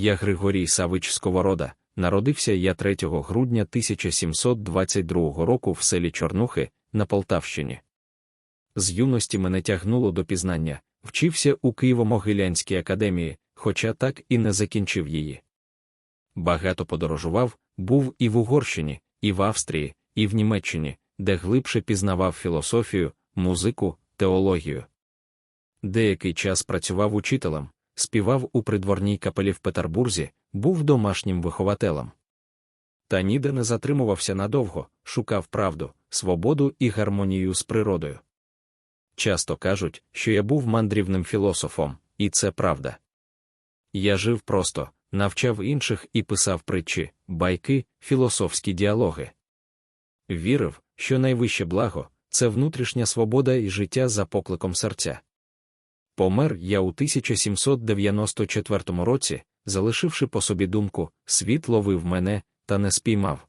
Я Григорій Савич Сковорода. Народився я 3 грудня 1722 року в селі Чорнухи на Полтавщині. З юності мене тягнуло до пізнання, вчився у Києво-Могилянській академії, хоча так і не закінчив її. Багато подорожував, був і в Угорщині, і в Австрії, і в Німеччині, де глибше пізнавав філософію, музику, теологію. Деякий час працював учителем, співав у придворній капелі в Петербурзі, був домашнім вихователем. Та ніде не затримувався надовго, шукав правду, свободу і гармонію з природою. Часто кажуть, що я був мандрівним філософом, і це правда. Я жив просто, навчав інших і писав притчі, байки, філософські діалоги. Вірив, що найвище благо це внутрішня свобода і життя за покликом серця. Помер я у 1794 році, залишивши по собі думку, світ ловив мене, та не спіймав.